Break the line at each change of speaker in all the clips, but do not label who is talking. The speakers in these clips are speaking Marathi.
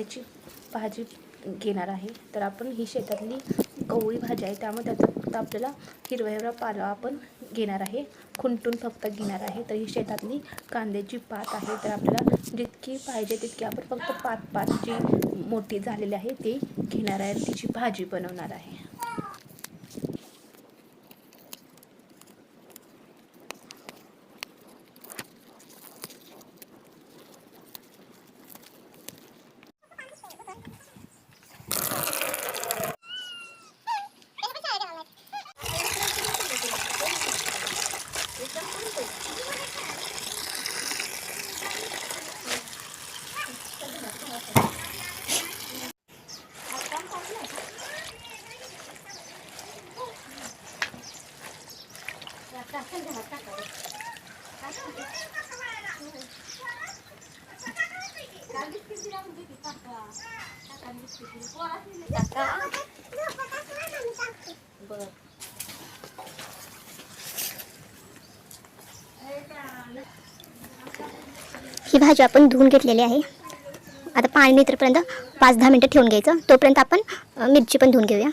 आपण कांद्याची भाजी घेणार आहे. तर आपण ही शेतातली गवळी भाजी आहे. त्यामुळे त्याचा फक्त आपल्याला हिरवा हिरवा पाला आपण घेणार आहे. खुंटून फक्त घेणार आहे. तर ही शेतातली कांद्याची पात आहे. तर आपल्याला जितकी पाहिजे तितकी आपण फक्त पात पात जी मोठी झालेली आहे ती घेणार आहे. तिची भाजी बनवणार आहे.
ही भाजी आपण धुवून घेतलेली आहे. आता पाणी मित्रपर्यंत पाच दहा मिनटं ठेवून घ्यायचं. तोपर्यंत आपण मिरची पण धुवून घेऊया.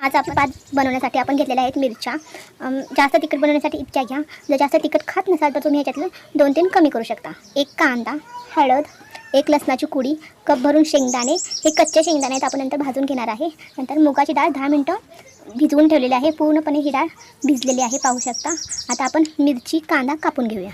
आज आपण पाच बनवण्यासाठी आपण घेतलेल्या आहेत मिरच्या. जास्त तिखट बनवण्यासाठी इतक्या घ्या. जर जास्त तिखट खात नसाल तर तुम्ही ह्याच्यातलं दोन तीन कमी करू शकता. एक कांदा हळद एक लसणाची कुडी कप भरून शेंगदाणे. हे कच्चे शेंगदाणे आहेत आपण नंतर भाजून घेणार आहे. नंतर मुगाची डाळ दहा मिनटं भिजवून ठेवलेली आहे. पूर्णपणे ही डाळ भिजलेली आहे पाहू शकता. आता आपण मिरची कांदा कापून घेऊया.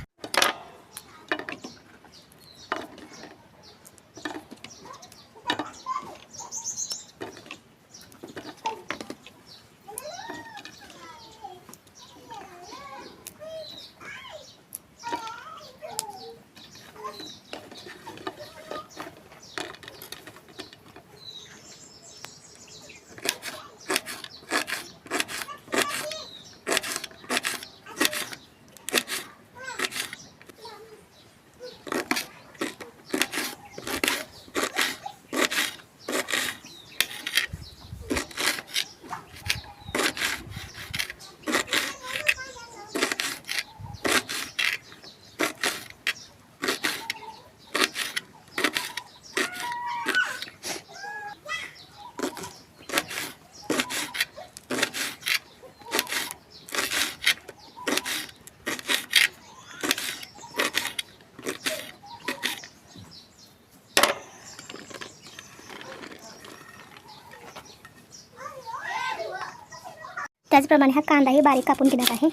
त्याचप्रमाणे हा कांदाही बारीक कापून घेणार आहे.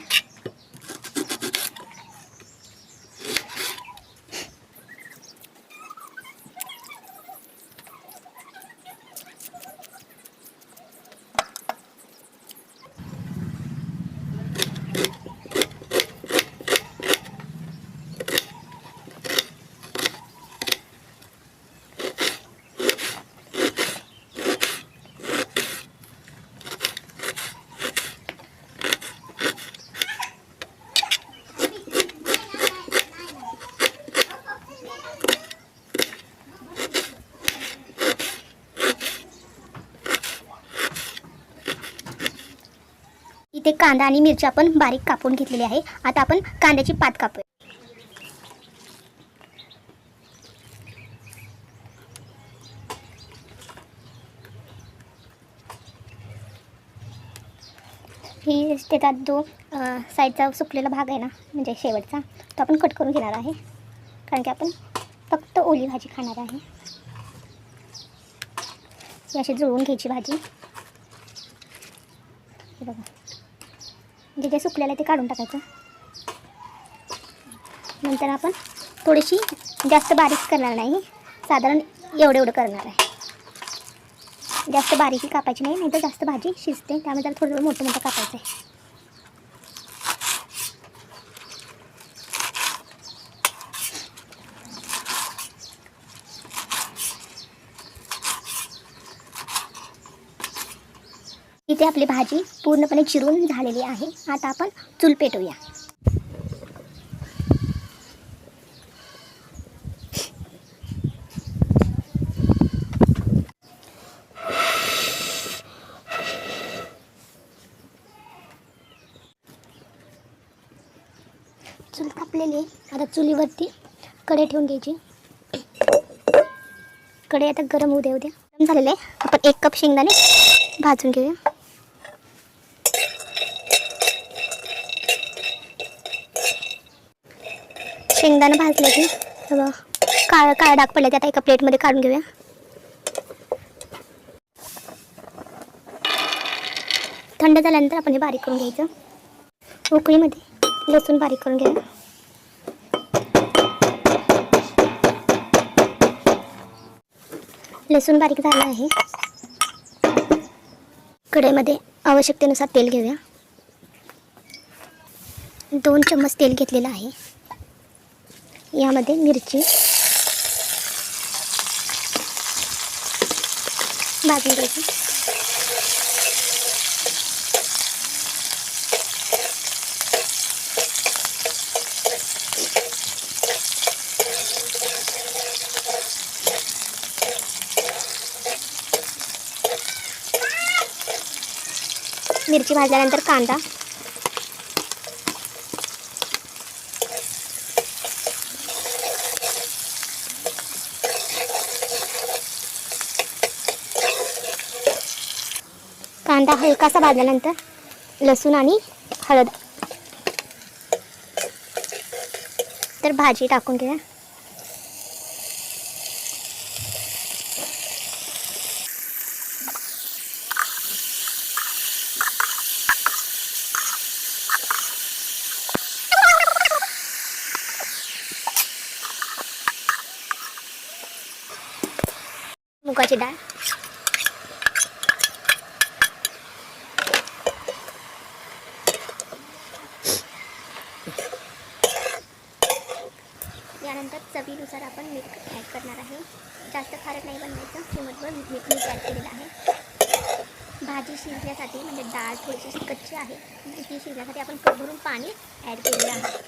इथे कांदा आणि मिरची आपण बारीक कापून घेतलेली आहे. आता आपण कांद्याची पात कापूया. ही त्याचा जो साईडचा सुकलेला भाग आहे ना म्हणजे शेवटचा तो आपण कट करून घेणार आहे. कारण की आपण फक्त ओली भाजी खाणार आहे. ही अशी जुळवून घ्यायची भाजी. बघा. जे जे सुकलेलं आहे ते काढून टाकायचं. नंतर आपण थोडीशी जास्त बारीक करणार नाही. साधारण एवढं एवढं करणार आहे. जास्त बारीकही कापायची नाही नाही तर जास्त भाजी शिजते. त्यामुळे जरा थोडं थोडं मोठं मोठं कापायचं आहे. इथे आपली भाजी पूर्णपणे चिरून झालेली आहे. आता आपण चूल पेटवूया. चूल तापलेली आहे. आता चुलीवरती कढई ठेवून घ्यायची. कढई आता गरम होऊ द्या उद्या गरम झालेलं आहे. आपण एक कप शेंगदाणे भाजून घेऊया. शेंगदाणा भाजले की काळा काळा डाग पडले ते आता एका प्लेटमध्ये काढून घेऊया. थंड झाल्यानंतर आपण हे बारीक करून घ्यायचं. उकळीमध्ये लसूण बारीक करून घ्या लसूण बारीक झालं आहे. कढईमध्ये आवश्यकतेनुसार तेल घेऊया. दोन चम्मच तेल घेतलेलं आहे. यामध्ये मिरची. भाजून घ्यायची. मिरची भाजल्यानंतर कांदा. कांदा हलकासा भाजल्यानंतर लसूण आणि हळद. तर भाजी टाकून घ्या मुगाची डाळ. चवीनुसार आपण मीठ ॲड करणार आहे. जास्त खारट नाही बनवायचं. चिमटभर मीठ मीठ ॲड केलेलं आहे. भाजी शिजण्यासाठी म्हणजे डाळ थोडीशी कच्ची आहे. म्हणजे ती शिजण्यासाठी आपण भरून पाणी ॲड केलेलं आहे.